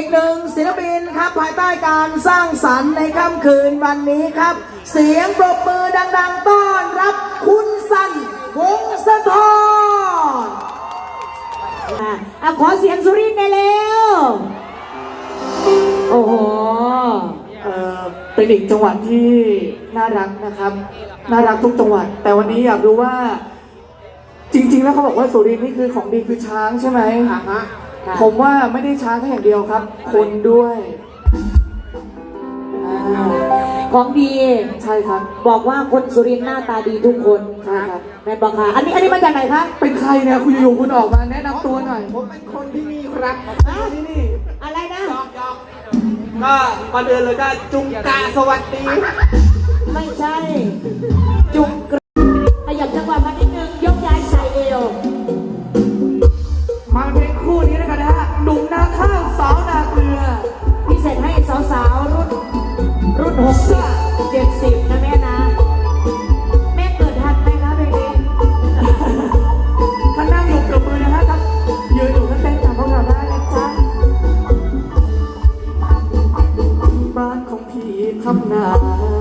อีกหนึ่งศิลปินครับภายใต้การสร้างสรรค์ในค่ำคืนวันนี้ครับ เสียงปรบมือดัง ๆ ต้อนรับคุณสันวงสะทอนขอเสียงสุรินทร์ในเร็วโอ้โหเอ่อเป็นอีกจังหวัดที่น่ารักนะครับ น่ารักทุกจังหวัด แต่วันนี้อยากรู้ว่า จริง ๆ แล้วเขาบอกว่าสุรินทร์นี่คือของดีคือช้างใช่ไหม ฮะ ค่ะ ผมว่าไม่ได้ช้างแค่อย่างเดียวครับ คนด้วยอ่าของดีใช่ครับ บอกว่าคนสุรินทร์หน้าตาดีทุกคนใช่ครับ แม่นบอกค่ะ อันนี้อันนี้มาจากไหนคะ เป็นใครเนี่ยคุณอยู่ๆคุณออกมาแนะนำตัวหน่อยผมเป็นคนที่นี่ครับฮะนี่นี่อะไรนะก็มาเดินเลยก็จุงกาสวัสดี บ้า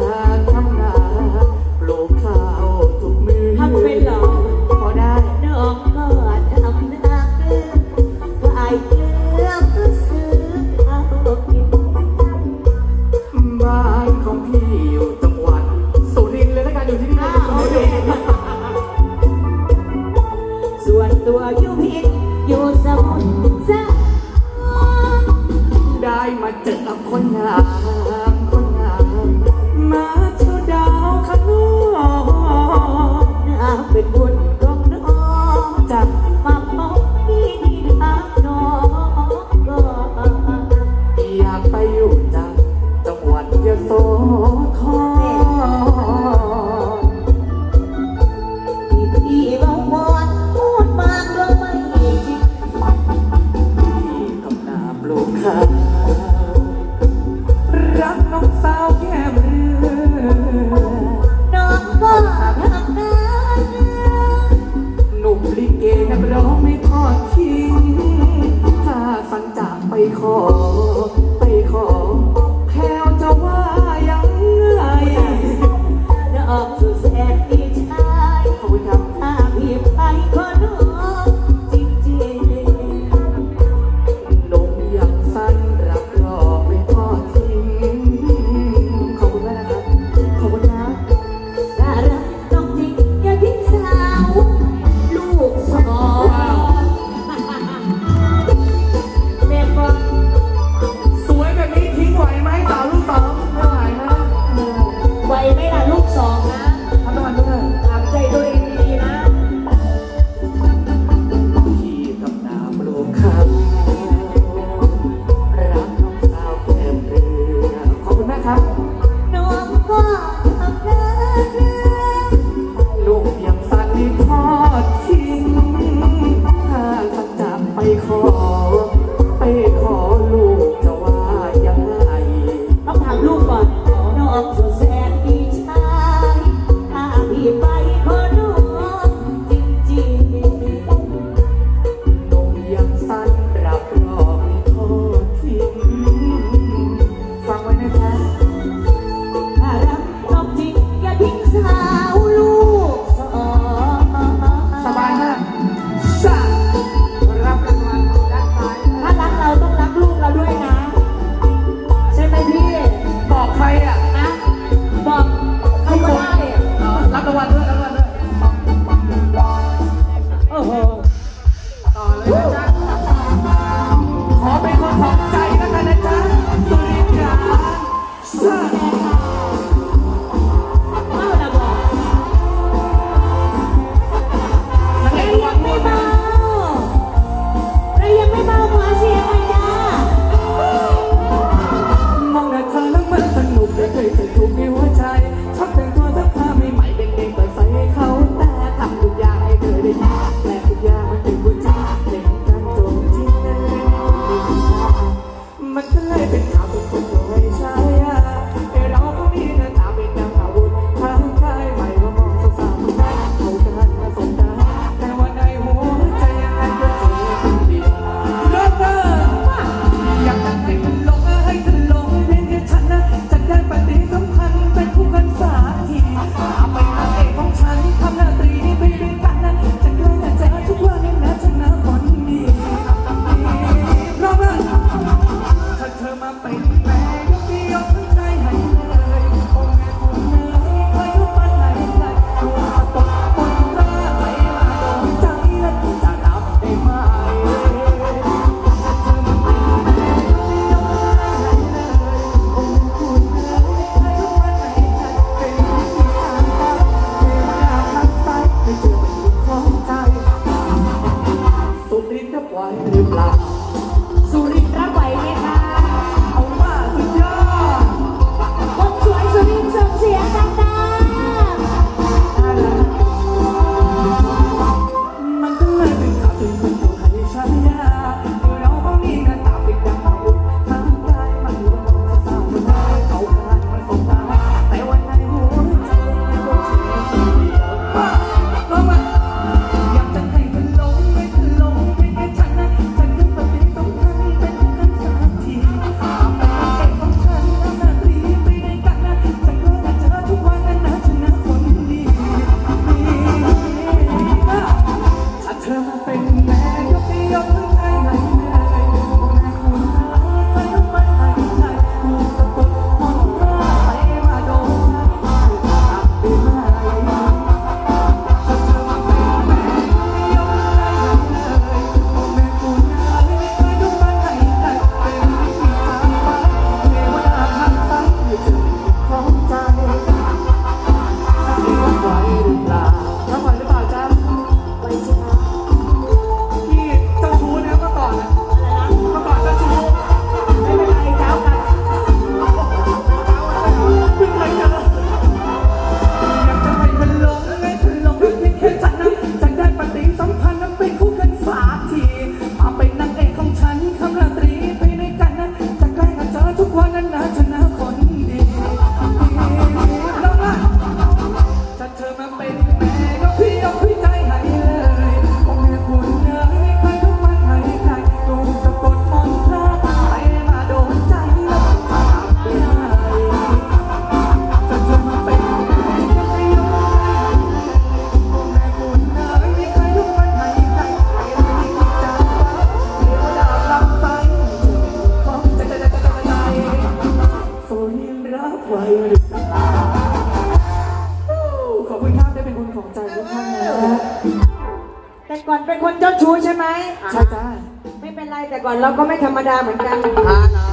เป็นไรแต่ก่อนเราก็ไม่ธรรมดาเหมือนกันอ่าเหรอ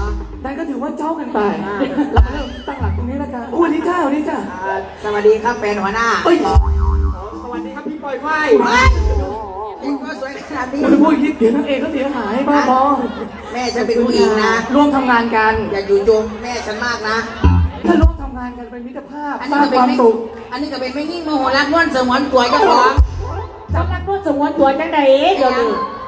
นั่นก็ถือว่าเจ้ากันไปเรามาเริ่มตั้งหลักตรงนี้แล้วกันอุ้ยนี่จ้าวันนี้จ้าอ่าสวัสดีครับแฟนหัวหน้าเอ้ยสวัสดีครับพี่ปล่อยไฟเองก็สวยขนาดนี้คุณพูดอย่างนี้เดี๋ยวนางเอกก็เสียหายบ้าบอแม่ฉันเป็นผู้หญิงนะ ร่วมทำงานกัน อย่าอยู่โจมแม่ฉันมากนะ ถ้าร่วมทำงานกันเป็นมิตรภาพอันสนี้ร้างก็เป็นความไม่สุขอันนี้ก็เป็นไม่ยิ่งโมโหรักม้วนเสมวนตัวเจ้าของ สำนักนวดสงวนตัวจังใดเดี๋ยวนี้